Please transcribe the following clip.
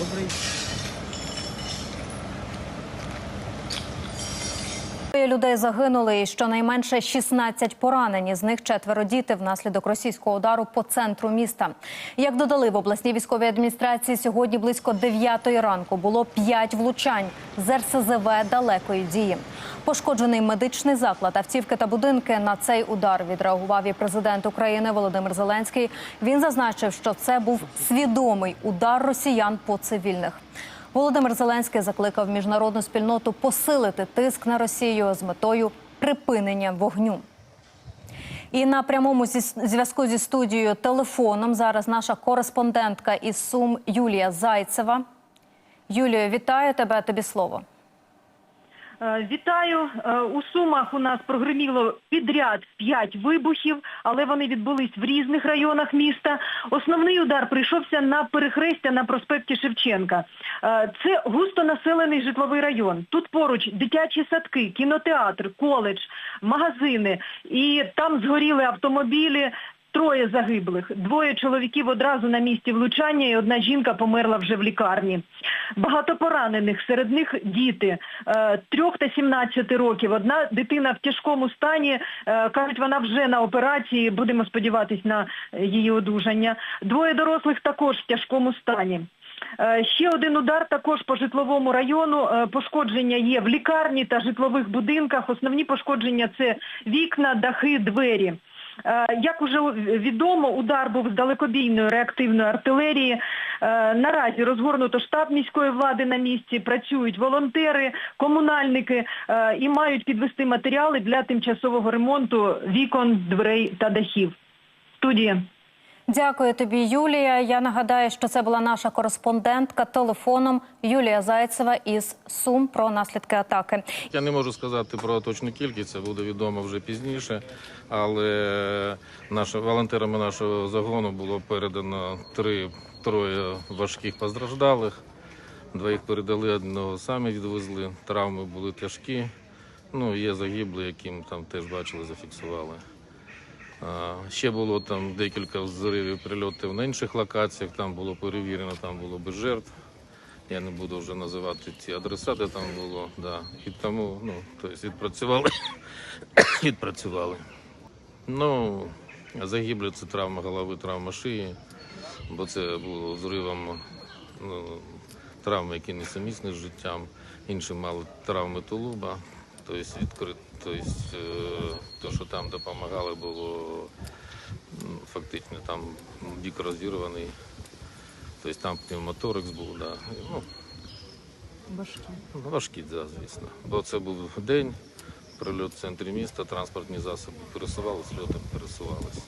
Vamos. Троє людей загинули і щонайменше 16 поранені. З них четверо діти внаслідок російського удару по центру міста. Як додали в обласній військовій адміністрації, сьогодні близько 9 ранку було 5 влучань з РСЗВ далекої дії. Пошкоджений медичний заклад, автівки та будинки. На цей удар відреагував і президент України Володимир Зеленський. Він зазначив, що це був свідомий удар росіян по цивільних. Володимир Зеленський закликав міжнародну спільноту посилити тиск на Росію з метою припинення вогню. І на прямому зв'язку зі студією телефоном зараз наша кореспондентка із Сум Юлія Зайцева. Юлію, вітаю тебе. Тобі слово. Е, Вітаю Е, у Сумах. У нас прогреміло підряд п'ять вибухів, але вони відбулись в різних районах міста. Основний удар прийшовся на перехрестя на проспекті Шевченка. Е, Це густонаселений житловий район. Тут поруч дитячі садки, кінотеатр, коледж, магазини. І там згоріли автомобілі. Троє загиблих, двоє чоловіків одразу на місці влучання, і одна жінка померла вже в лікарні. Багато поранених, серед них діти е, трьох та 17 років. Одна дитина в тяжкому стані. е, Кажуть, вона вже на операції. Будемо сподіватись на її одужання. Двоє дорослих також в тяжкому стані. Е, Ще один удар також по житловому району. Пошкодження є в лікарні та житлових будинках. Основні пошкодження це вікна, дахи, двері. Е, Як уже відомо, удар був з далекобійної реактивної артилерії. Е, Наразі розгорнуто штаб міської влади на місці, працюють волонтери, комунальники е, і мають підвести матеріали для тимчасового ремонту вікон, дверей та дахів. Студія. Дякую тобі, Юлія. Я нагадаю, що це була наша кореспондентка телефоном Юлія Зайцева із Сум про наслідки атаки. Я не можу сказати про точну кількість, це буде відомо вже пізніше. Але наші, волонтерами нашого загону було передано три троє важких постраждалих. Двоїх передали, одного самі відвезли. Травми були тяжкі. Ну, є загиблі, яким там теж бачили, зафіксували. Ще було там декілька взривів прильотів на інших локаціях. Там було перевірено, там було без жертв. Я не буду вже називати ці адресати там було. Да. І тому ну, тобто відпрацювали. відпрацювали. Ну, загиблі це травма голови, травма шиї, бо це було зривом ну, травми, які не сумісні з життям. Інші мали травми тулуба, тобто відкрит, тобто, е, те, що там допомагали, було фактично там дико розірваний. Тобто там пневмоторикс був, да. ну, Важкі. Важкі, да, звісно. Бо це був день, прильот в центрі міста, транспортні засоби пересувалися, льотом пересувалися.